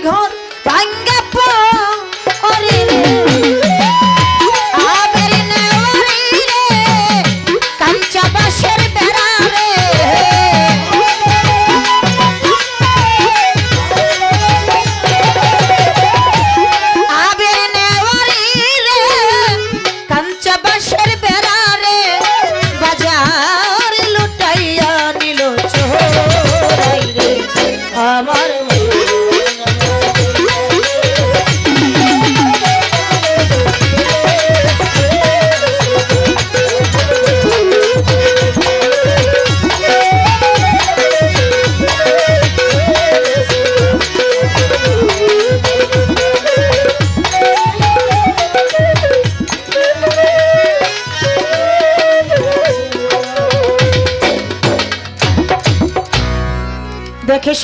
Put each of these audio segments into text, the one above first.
ঘর ভাঙ্গা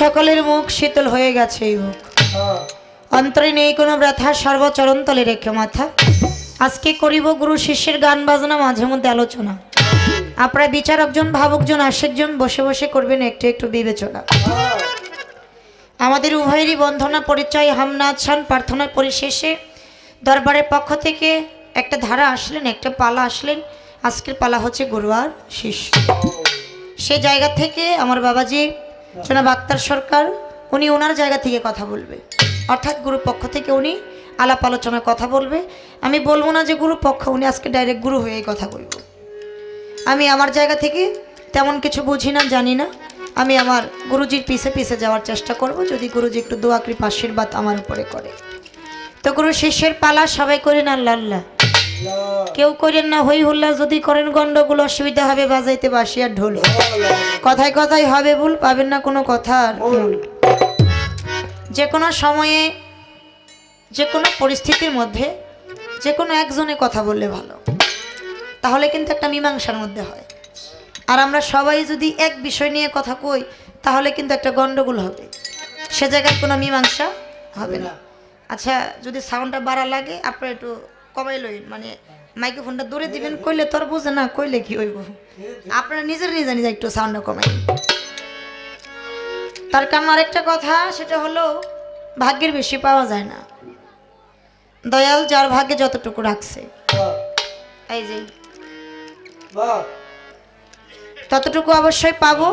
সকলের মুখ শীতল হয়ে গেছে এই মুখ অন্তরে নেই কোনো ব্যথা সর্বচরণ তলে রেখে মাথা। আজকে করিব গুরু শিষ্যের গান বাজনা, মাঝে মধ্যে আলোচনা। আপনারা বিচারকজন, ভাবকজন আশেকজন বসে বসে করবেন একটু একটু বিবেচনা। আমাদের উভয়েরই বন্ধনা, পরিচয়, হামনাথ শান প্রার্থনার পরিশেষে দরবারের পক্ষ থেকে একটা ধারা আসলেন, একটা পালা আসলেন। আজকের পালা হচ্ছে গুরুয়ার শিষ্য। সে জায়গা থেকে আমার বাবাজি জনাব আক্তার সরকার, উনি ওনার জায়গা থেকে কথা বলবে। অর্থাৎ গুরু পক্ষ থেকে উনি আলাপ আলোচনা কথা বলবে। আমি বলব না যে গুরু পক্ষ, উনি আজকে ডাইরেক্ট গুরু হয়ে কথা বলব। আমি আমার জায়গা থেকে তেমন কিছু বুঝি না, জানি না। আমি আমার গুরুজির পিছে পিছে যাওয়ার চেষ্টা করব। যদি গুরুজি একটু দোয়া কৃপা আশীর্বাদ আমার উপরে করে। তো গুরু শিষ্যের পালা সবাই করেন আল্লাহ আল্লাহ কেউ করেন না, হই হুল্লা, যদি করেন গন্ডগোল, অসুবিধা হবে, বাজাইতে বাসি আর ঢোল। কথায় কথায় হবে ভুল, পাবেন না কোনো কথা। যে কোনো সময়ে, যে কোনো পরিস্থিতির মধ্যে, যে কোনো একজনে কথা বললে ভালো। তাহলে কিন্তু একটা মীমাংসার মধ্যে হয়। আর আমরা সবাই যদি এক বিষয় নিয়ে কথা কই, তাহলে কিন্তু একটা গন্ডগোল হবে। সে জায়গায় কোনো মীমাংসা হবে না। আচ্ছা যদি সাউন্ডটা বাড়া লাগে, আপনারা একটু কমাই লইন মানে মাইক্রোফোনটা দূরে দিবেন কইলে তোর বুঝে না কইলে কি হইব? আপনারা নিজের নিজে নিজে একটু সাউন্ডটা কমাই। তার কারণ আরেকটা কথা সেটা হলো ভাগ্যের বেশি পাওয়া যায় না। দয়াল যার ভাগ্যে যতটুকু রাখছে। এই যে। ততটুকু অবশ্যই পাবো।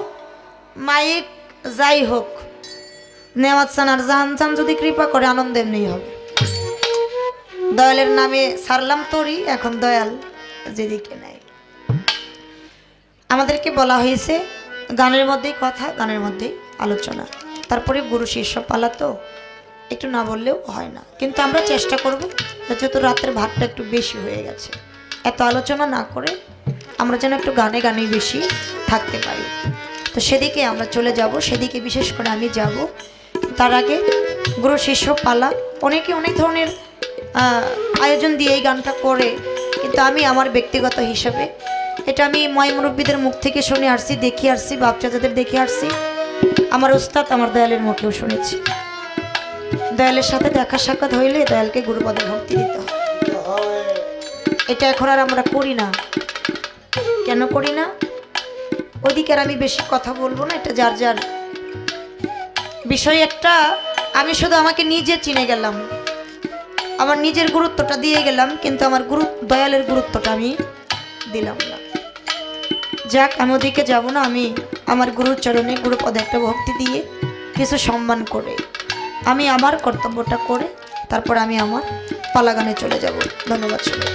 মাইক যাই হোক নেওয়াজ চান আর জাহান চান যদি কৃপা করে আনন্দ এমনি হবে। দয়ালের নামে সারলাম তোরই, এখন দয়াল যেদিকে নেয়। আমাদেরকে বলা হয়েছে, গানের মধ্যেই কথা, গানের মধ্যেই আলোচনা। তারপরে গুরু শিষ্য পালা তো, একটু না বললেও হয় না। কিন্তু আমরা চেষ্টা করব, যেহেতু রাতের ভাতটা একটু বেশি হয়ে গেছে। এত আলোচনা না করে আমরা যেন একটু গানে গানেই বেশি থাকতে পারি। তো সেদিকে আমরা চলে যাব, সেদিকে বিশেষ করে আমি যাব। তার আগে গুরু শিষ্য পালা, অনেকে অনেক ধরনের আয়োজন দিয়ে এই গানটা করে। কিন্তু আমি আমার ব্যক্তিগত হিসাবে এটা আমি ময় মুরব্বীদের মুখ থেকে শুনে আসছি, দেখি আসছি, বাপচাচাদের দেখে আসছি। আমার উস্তাদ আমার দয়ালের মুখেও শুনেছি। দয়ালের সাথে দেখা সাক্ষাৎ হইলে দয়ালকে গুরুপদে ভক্তি দিতে হয় এটা এখন আর আমরা করি না। কেন করি না? ওদিকে আর আমি বেশি কথা বলব না, এটা যার যার বিষয় একটা। আমি শুধু আমাকে নিজে চিনে গেলাম। আমার নিজের গুরুত্বটা দিয়ে গেলাম, কিন্তু আমার গুরু, দয়ালের গুরুত্বটা আমি দিলাম না। যাক, আমি ওদিকে যাব না, আমি আমার গুরুর চরণে গুরুপদে একটা ভক্তি দিয়ে কিছু সম্মান করে, আমি আমার কর্তব্যটা করে, তারপর আমি আমার পালাগানে চলে যাব। ধন্যবাদ সবাই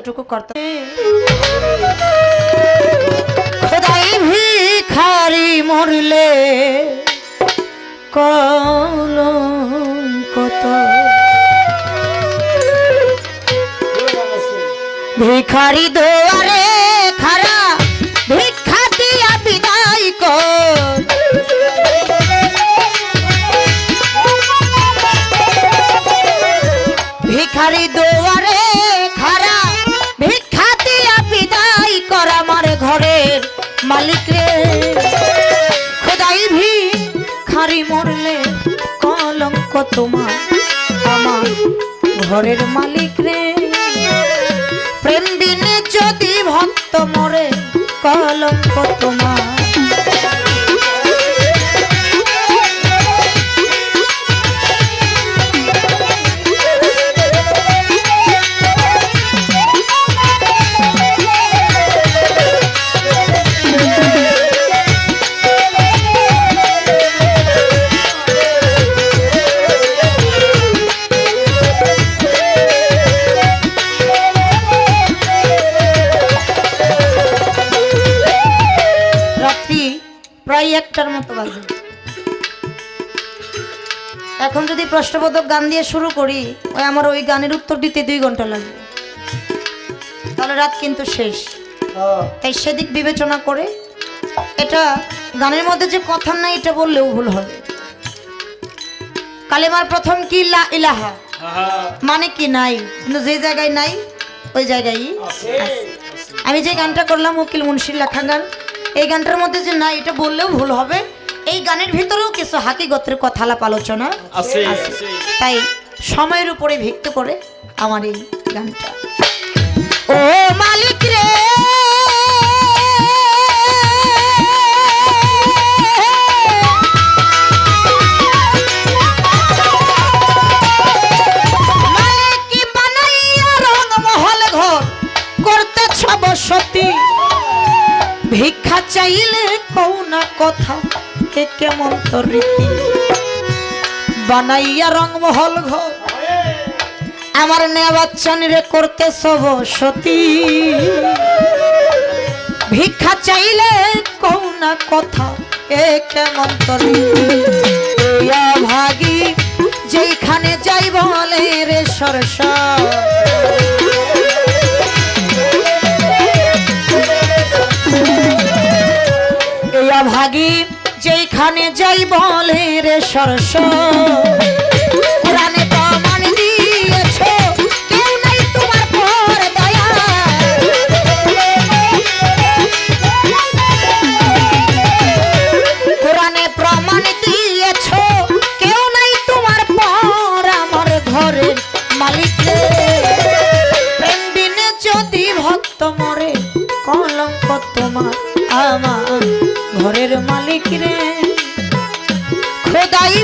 যতটুকু কর্তব্য? খোদাই ভিখারি মরলে কত? ভিখারি দোয়ারে খারা ভিক্ষা দিয়া বিদায় কর। ভিখারি দোয়ারে মালিক রে। খোদাই ভি খারি মরলে কলঙ্ক তোমার, আমার ঘরের মালিক রে। প্রেম দিনে যদি ভক্ত মরে, কলঙ্ক তোমার। এখন গান দিয়ে শুরু করি ওই আমার ওই গানের উত্তর দিতে দুই ঘণ্টা লাগবে। তাহলে রাত কিন্তু শেষ। তাই সেদিক বিবেচনা করে এটা গানের মধ্যে যে কথা নাই এটা বললেও ভুল হবে। কালেমার প্রথম কি লা ইলাহা? মানে কি নাই? কিন্তু যে জায়গায় নাই ওই জায়গায় আমি যে গানটা করলাম উকিল মুন্সির লেখা গান এই গানটার মধ্যে যে নাই এটা বললেও ভুল হবে। এই গানের ভিতরেও কিছু হাকিগতের কথা আলাপ আলোচনা আছে। তাই সময়ের উপরে ভিত্তি করে আমার এই গানটা। ও মালিক রে! বসতি। ভিক্ষা চাইলে কৌ না কথা। এ কেমন তো রীতি? বানাইয়া রংমহল ঘর। আমার নেওয়াচ্ছানি রে করতে সব সতী। ভিক্ষা চাইলে কৌ না কথা, এ কেমন তো রীতি? ভাগি যেখানে যাই বলে রে সরস ভাগি যেখানে যাই বলে রে সরস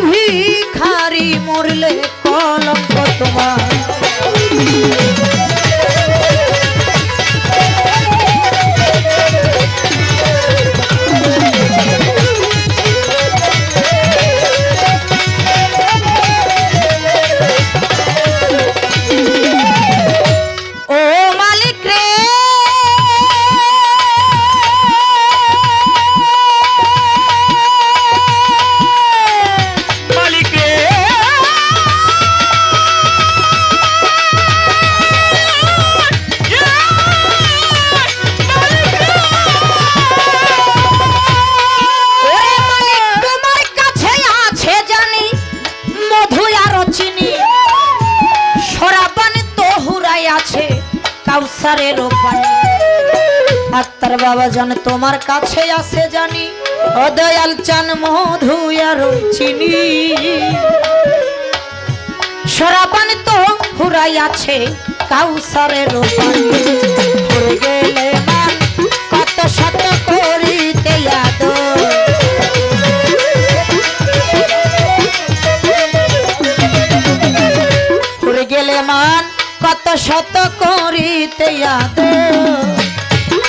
ভিখারি মরলে বাবা জান তোমার কাছে আছে জানি। অদয়াল চান মধু আর চিনি সরাবানি তো হুরাই আছে, কাউসারের পানি কত শত করিতে আদর। গেলে মান কত শত করিতে আদর।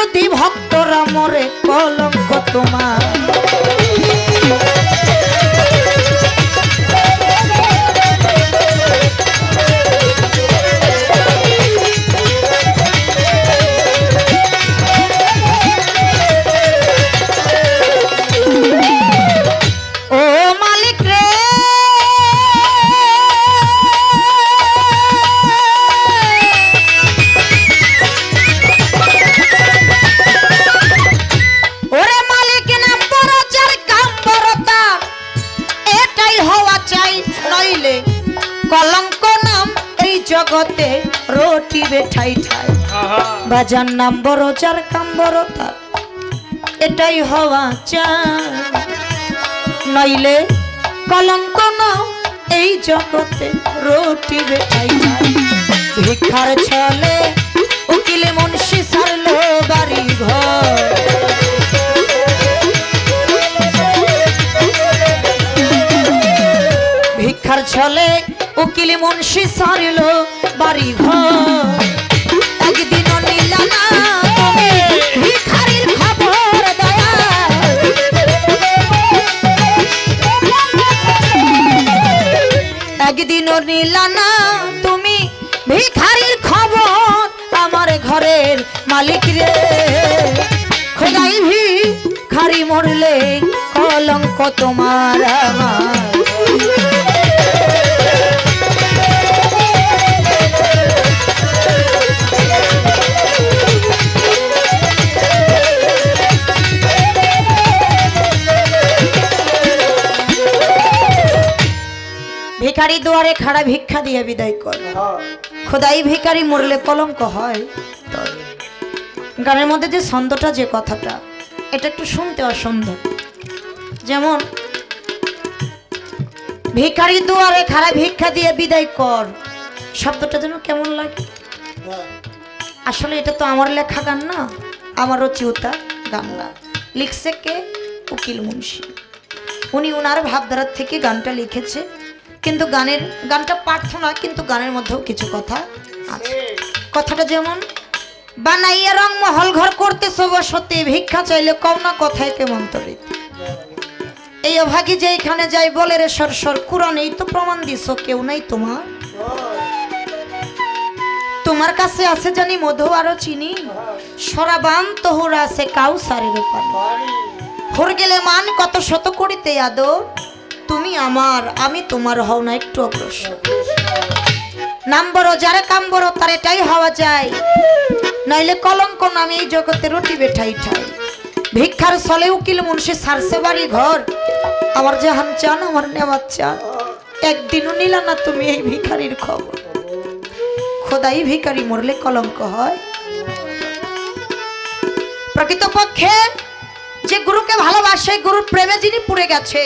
যদি ভক্তরা মরে কলঙ্ক তোমার। বাজার নাম বড়, যার কাম বড় তার। এটাই হওয়া চাই। নইলে কলঙ্ক নাম এই জগতে রটি বেটাই ভিক্ষার ছলে উকিল মুন্সি সারলো বাড়ি ঘর। ভিক্ষার ছলে উকিল মুন্সি সারলো বাড়ি ঘর। নিলা না, তুমি ভিখারির খবর আমার ঘরের মালিক রে। খোদাই ভিখারি মরলে কলঙ্ক তোমার আমার। দুয়ারে খাড়া ভিক্ষা দিয়ে বিদায় কর। খোদাই ভিখারি মরলে কলঙ্ক হয়। গানের মধ্যে যে ছন্দটা যে কথাটা এটা একটু শুনতে অসুন্দর যেমন ভিখারি দুয়ারে খাড়া ভিক্ষা দিয়ে বিদায় কর। শব্দটা যেন কেমন লাগে। আসলে এটা তো আমার লেখা গান না আমার রচিউতা গান না। লিখছে কে? উকিল মুন্সি। উনি ওনার ভাবধারার থেকে গানটা লিখেছে। কিন্তু গানের, গানটা প্রার্থনা কিন্তু গানের মধ্যেও কিছু কথা আছে। কথাটা যেমন, বানাইয়া রং মহল ঘর করতে বসতে ভিক্ষা চাইলে কও না কথায় কেমন তরিত এই অভাগী যে এখানে যাই বলে রে সর সর কুরনেই তো প্রমাণ দিছ, কেউ নাই তোমার। তোমার কাছে আছে জানি মধু আরও চিনি? সরাবান তোহর আছে কাউ সারের উপর হর গেলে মান কত শত করিতে আদর? তুমি আমার, আমি তোমার হও না, একটু অগ্রসর। নাম বড়, যারা কাম বড় তার এটাই হওয়া যায়। নইলে কলঙ্ক নামে এই জগতে রুটি বেঠাই ঠাই। ভিক্ষার ছলে উকিল মুন্সি সারসে বাড়ি ঘর। আমার জাহান চান, আমার নেওয়ার চান। একদিনও নিলা না তুমি এই ভিখারির খবর। খোদাই ভিখারি মরলে কলঙ্ক হয়। প্রকৃতপক্ষে যে গুরুকে ভালোবাসে, গুরুর প্রেমে যিনি পুড়ে গেছে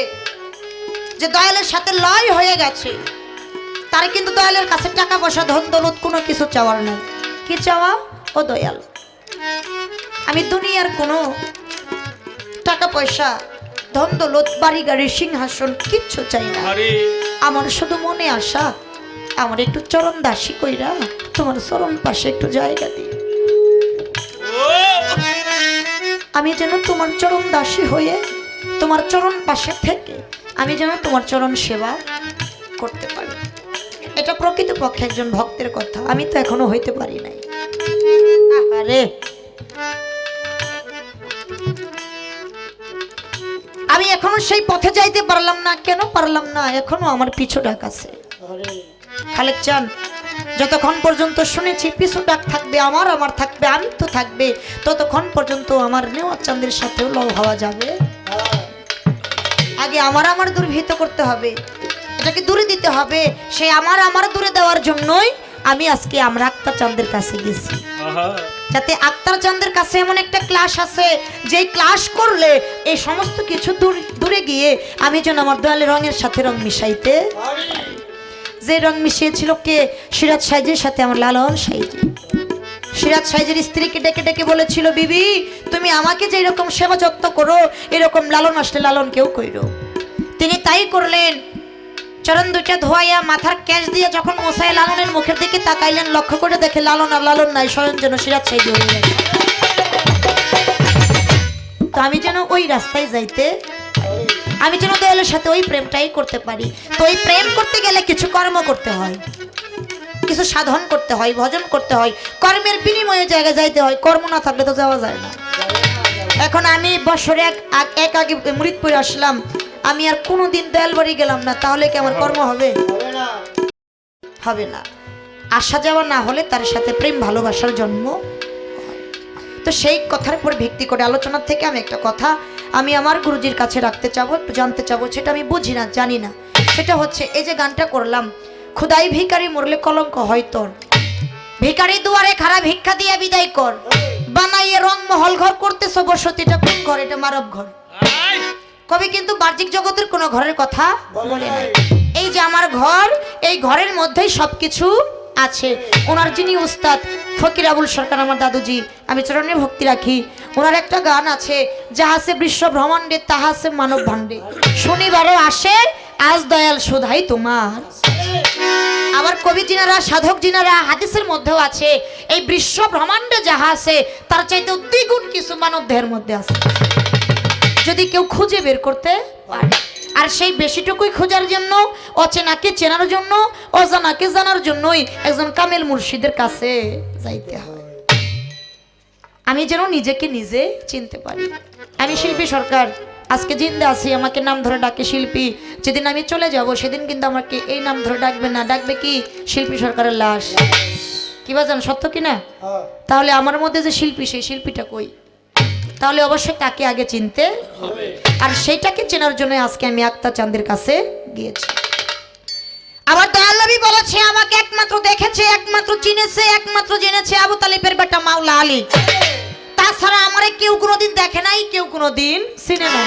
যে দয়ালের সাথে লয় হয়ে গেছে তার কিন্তু দয়ালের কাছে টাকা পয়সা ধন দৌলত কোনো কিছু চাওয়ার নেই। কি চাওয়া? ও দয়াল। আমি দুনিয়ার কোনো টাকা পয়সা ধন দৌলত বাড়ি গাড়ি সিংহাসন কিচ্ছু চাই না। আমার শুধু মনে আসা আমার একটু চরণ দাসী কইরা তোমার চরণ পাশে একটু জায়গা দিই। আমি যেন তোমার চরণ দাসী হয়ে তোমার চরণ পাশে থেকে আমি যেন তোমার চরণ সেবা করতে পারি। এটা প্রকৃতপক্ষে একজন ভক্তের কথা। আমি তো এখনও হইতে পারি নাই। আরে আমি এখনও সেই পথে যাইতে পারলাম না। কেন পারলাম না? এখনও আমার পিছু ডাক আছে। খালেক চান, যতক্ষণ পর্যন্ত শুনেছি পিছু ডাক থাকবে, আমার আমার থাকবে, আমি তো থাকবে, ততক্ষণ পর্যন্ত আমার নেওয়ার চাঁদের সাথেও লও হওয়া যাবে। আগে আমার আমার দুর্ভিত করতে হবে। এটাকে দূরে দিতে হবে। সেই আমার আমার দূরে দেওয়ার জন্যই আমি আজকে আমরা আক্তার চাঁদের কাছে গেছি। যাতে আক্তার চাঁদের কাছে এমন একটা ক্লাস আছে যেই ক্লাস করলে এই সমস্ত কিছু দূর দূরে গিয়ে আমি যেন আমার দয়ালের রঙের সাথে রং মিশাইতে যে রং মিশিয়েছিল কে? সিরাজ সাইজের সাথে আমার লালন সাইজি সিরাজ সাইজের স্ত্রীকে ডেকে ডেকে বলেছিল, বিবি, তুমি আমাকে যে এরকম সেবা যত্ন করো, এরকম লালন আসলে লালন কেউ কইরো। তিনি তাই করলেন। চরণ দুইটা ধোয়াইয়া মাথার ক্যাশ দিয়ে যখন মশাই লালনের মুখের দিকে তাকাইলেন, লক্ষ্য করে দেখে লালন আর লালন নাই, স্বয়ং যেন সিরাজ সাইড হয়ে তো আমি যেন ওই রাস্তায় যাইতে, আমি যেন দয়ালের সাথে ওই প্রেমটাই করতে পারি। তো ওই প্রেম করতে গেলে কিছু কর্ম করতে হয়। কিছু সাধন করতে হয়, ভজন করতে হয়, কর্মের বিনিময়ে জায়গায় যাইতে হয়, কর্ম না থাকলে তো যাওয়া যায় না। এখন আমি বছরে এক এক আগে মৃতপুরে আসলাম, আমি আর কোনো দিন দয়াল বাড়ি গেলাম না, তাহলে কি আমার কর্ম হবে? হবে না। আসা যাওয়া না হলে তার সাথে প্রেম, ভালোবাসার জন্ম তো সেই কথার উপর ভিত্তি করে আলোচনার থেকে আমি একটা কথা, আমি আমার গুরুজির কাছে রাখতে চাবো, একটু জানতে চাবো, সেটা আমি বুঝি না, জানি না। সেটা হচ্ছে, এই যে গানটা করলাম খুদাই ভিকারি মরলে কলঙ্ক হয় তোর। ভিকারি দুয়ারে খারাপ ভিক্ষা দিয়ে বিদায় কর। বানাইয়ে রং মহল ঘর করতেছ বসতি এটা কোন ঘর? এটা মানব ঘর। কবি কিন্তু বাহ্যিক জগতের কোনো ঘরের কথা বলে নাই। এই যে আমার ঘর এই ঘরের মধ্যেই সবকিছু আছে। ওনার যিনি উস্তাদ ফকির আবুল সরকার আমার দাদুজি আমি চরণে ভক্তি রাখি। ওনার একটা গান আছে যাহাসে বিশ্ব ব্রহ্মাণ্ডে তাহাসে মানব ভাণ্ডে। শনিবারও আসে আজ দয়াল শোধাই তোমার। আবার কবি জিনারা, সাধক জিনারা, হাদিসের মধ্যেও আছে, এই বিশ্ব ব্রহ্মাণ্ডে যাহা আছে, তার চাইতে দ্বিগুণ কিছু মানব দেহের মধ্যে আছে। যদি কেউ খুঁজে বের করতে পারে, আর সেই বেশিটুকুই খোঁজার জন্য, অচেনাকে চেনার জন্য, অজানাকে জানার জন্যই একজন কামেল মুর্শিদের কাছে যাইতে হয়। আমি যেন নিজেকে নিজে চিনতে পারি। আমি শিল্পী সরকার আজকে জিন্দা আছি আমাকে নাম ধরে ডাকে শিল্পী। যেদিন আমি চলে যাব সেদিন কিন্তু আমাকে এই নাম ধরে ডাকবে না। ডাকবে কি? শিল্পী সরকারের লাশ। কি বাজান সত্য কি না? তাহলে আমার মধ্যে যে শিল্পী সেই শিল্পীটা কই? তাহলে অবশ্যই তাকে আগে চিনতে আর সেইটাকে চেনার জন্য আজকে আমি আক্তার চাঁদের কাছে গিয়েছি। আবার দয়াল নবী বলেছে আমাকে একমাত্র দেখেছে একমাত্র চিনেছে একমাত্র জেনেছে আবু তালিবের বেটা মাওলা আলী। তাছাড়া আমারে কেউ কোনোদিন দেখে নাই, কেউ কোনোদিন চিনে নাই।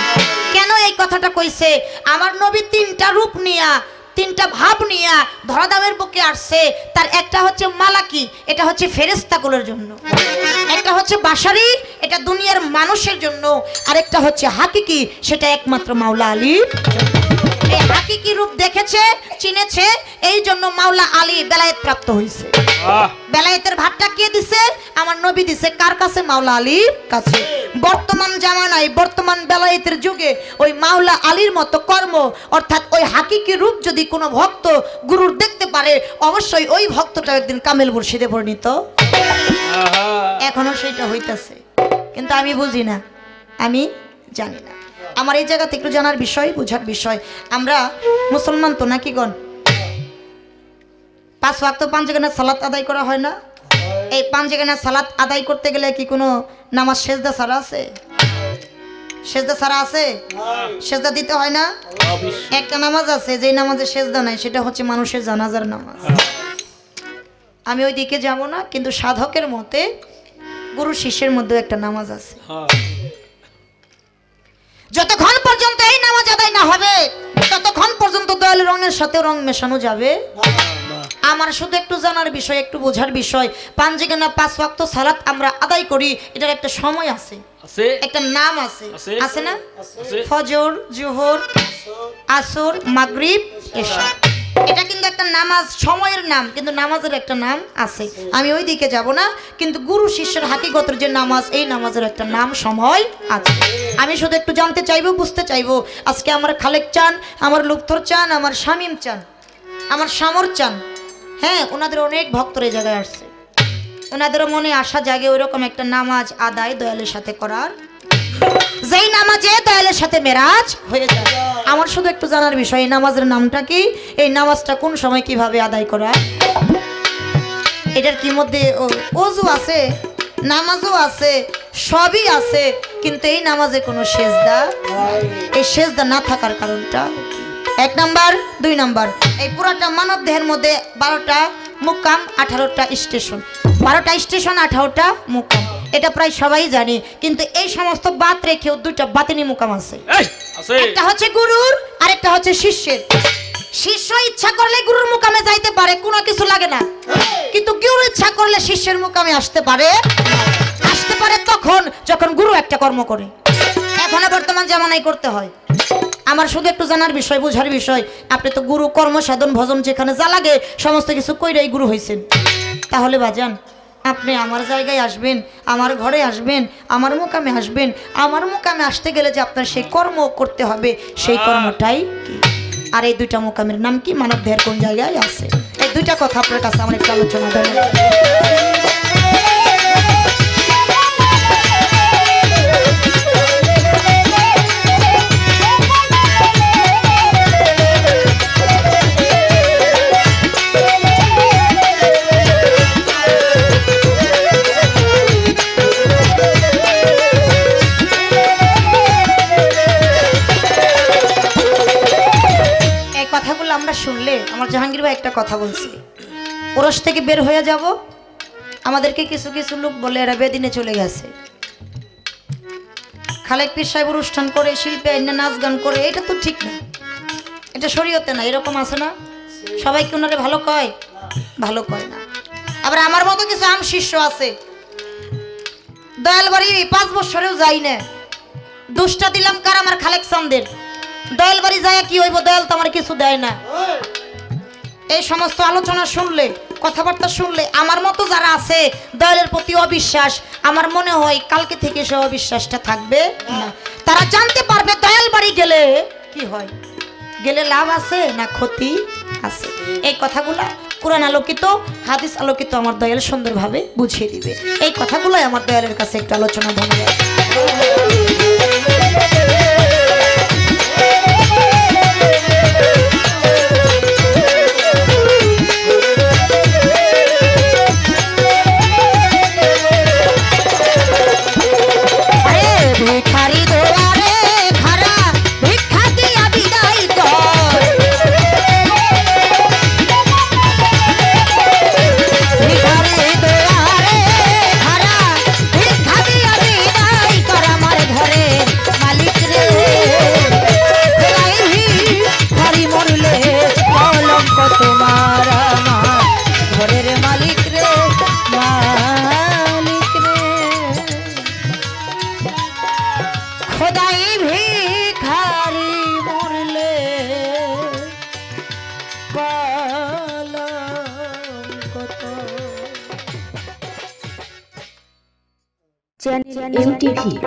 কেন এই কথাটা কইছে? আমার নবী তিনটা রূপ নিয়া, তিনটা ভাব নিয়া ধরাদামের বুকে আসছে। তার একটা হচ্ছে মালাকি, এটা হচ্ছে ফেরেস্তাগুলোর জন্য। একটা হচ্ছে বাসারি, এটা দুনিয়ার মানুষের জন্য। আরেকটা হচ্ছে হাকিকি, সেটা একমাত্র মাওলা জন্য। এই হাকিকি রূপ দেখেছে চিনেছে? এই জন্য মাওলা আলী বেলায়েত প্রাপ্ত হয়েছে বেলায়েতের ভাতটা কে দিছে? আমার নবী দিছে। কার কাছে? মাওলা আলীর কাছে। বর্তমান জামানায় বর্তমান বেলায়েতের যুগে ওই মাওলা আলীর মতো কর্ম অর্থাৎ ওই হাকিকি রূপ যদি কোনো ভক্ত গুরুর দেখতে পারে অবশ্যই ওই ভক্তটা একদিন কামেল মুর্শিদে পরিণত এখনও সেটা হইতাছে। কিন্তু আমি বুঝি না। আমি জানি না। আমার এই জায়গাতে একটু জানার বিষয়, বোঝার বিষয়। আমরা মুসলমান তো নাকি গণ? পাঁচ ওয়াক্ত পাঁচ জায়গায় সালাত আদায় করা হয় না? এই পাঁচ জায়গায় সালাত আদায় করতে গেলে কি কোনো নামাজ সেজদা ছাড়া আছে? সেজদা ছাড়া আছে? সেজদা দিতে হয় না? একটা নামাজ আছে, যেই নামাজে সেজদা নাই, সেটা হচ্ছে মানুষের জানাজার নামাজ। আমি ওই দিকে যাব না, কিন্তু সাধকের মতে গুরু শিষ্যের মধ্যেও একটা নামাজ আছে। যতক্ষণ পর্যন্ত এই নামাজ আদায় না হবে ততক্ষণ পর্যন্ত দয়াল রঙের সাথে রং মেশানো যাবে। আমার শুধু একটু জানার বিষয় একটু বোঝার বিষয় পাঞ্জিগানা পাঁচ ওয়াক্ত সালাত আমরা আদায় করি এটার একটা সময় আছে। একটা নাম আছে। আছে। আছে না? ফজর জোহর আসর মাগরিব এশা এটা কিন্তু একটা নামাজ, সময়ের নাম, কিন্তু নামাজের একটা নাম আছে। আমি ওই দিকে যাব না, কিন্তু গুরু শিষ্যের হাকিগতের যে নামাজ, এই নামাজের একটা নাম, সময় আছে। আমি শুধু একটু জানতে চাইব, বুঝতে চাইব, আজকে আমার খালেক চান, আমার লুপ্তর চান, আমার শামিম চান, আমার সামর চান। হ্যাঁ ওনাদের অনেক ভক্তর এই জায়গায় আসছে। ওনাদেরও মনে আশা জাগে ওইরকম একটা নামাজ আদায় দয়ালের সাথে করার। যেই নামাজে দয়ালের সাথে মেরাজ হয়ে যায়। আমার শুধু একটু জানার বিষয়, এই নামাজের নামটা কি? এই নামাজটা কোন সময় কীভাবে আদায় করা? এটার কি মধ্যে ও- অজু আছে, নামাজও আছে, সবই আছে, কিন্তু এই নামাজে কোনো সেজদা? এই সেজদা না থাকার কারণটা? এক নাম্বার, দুই নাম্বার, এই পুরাটা মানব দেহের মধ্যে বারোটা মুকাম, আঠারোটা স্টেশন। বারোটা স্টেশন, আঠারোটা মুকাম। এটা প্রায় সবাই জানে কিন্তু এই সমস্ত বাত রেখেও দুইটা বাতিনি মুকাম আছে। একটা হচ্ছে গুরুর আর একটা হচ্ছে শিষ্যের। শিষ্য ইচ্ছা করলে গুরুর মুকামে যাইতে পারে কোনো কিছু লাগে না। কিন্তু গুরু ইচ্ছা করলে শিষ্যের মুকামে আসতে পারে। আসতে পারে তখন যখন গুরু একটা কর্ম করে। এখনও বর্তমান জামানায় করতে হয়। আমার শুধু একটু জানার বিষয় বোঝার বিষয় আপনি তো গুরু কর্ম সাধন ভজন যেখানে যা লাগে সমস্ত কিছু কইরাই গুরু হয়েছেন তাহলে বাজান আপনি আমার জায়গায় আসবেন, আমার ঘরে আসবেন, আমার মুকামে আসবেন, আমার মুকামে আসতে গেলে যে আপনার সেই কর্ম করতে হবে, সেই কর্মটাই কি? আর এই দুইটা মুকামের নাম কি? মানব দেহের কোন জায়গায় আছে? এই দুইটা কথা আপনার কাছে আমার একটু আলোচনা দেবেন ভাই একটা কথা বলছি। ওরস থেকে বের হয়ে যাব। আমাদেরকে কিছু কিছু লোক বলে এরা বেদিনে চলে গেছে। খালেক পীর সাহেব অনুষ্ঠান করে, শিল্পে আইনে নাচ গান করে, এটা তো ঠিক না। এটা শরীয়তে না, এরকম আছে না? সবাইকে ওনারে ভালো কয়? ভালো কয় না। আবার আমার মতো কিছু আম শিষ্য আছে। দয়াল বাড়ি পাঁচ বছরেও যাই না। দুষ্টা দিলাম কার আমার খালেক চান্দের দয়াল বাড়ি যায় কি হইব? দয়াল তো আমার কিছু দেয় না। এই সমস্ত আলোচনা শুনলে, কথাবার্তা শুনলে আমার মতো যারা আছে, দয়ালের প্রতি অবিশ্বাস, আমার মনে হয় কালকে থেকে সে অবিশ্বাসটা থাকবে তারা জানতে পারবে দয়াল বাড়ি গেলে কি হয়? গেলে লাভ আছে না ক্ষতি আছে? এই কথাগুলা কোরআন আলোকিত, হাদিস আলোকিত আমার দয়াল সুন্দরভাবে বুঝিয়ে দিবে। এই কথাগুলোই আমার দয়ালের কাছে একটু আলোচনা ধন্যবাদ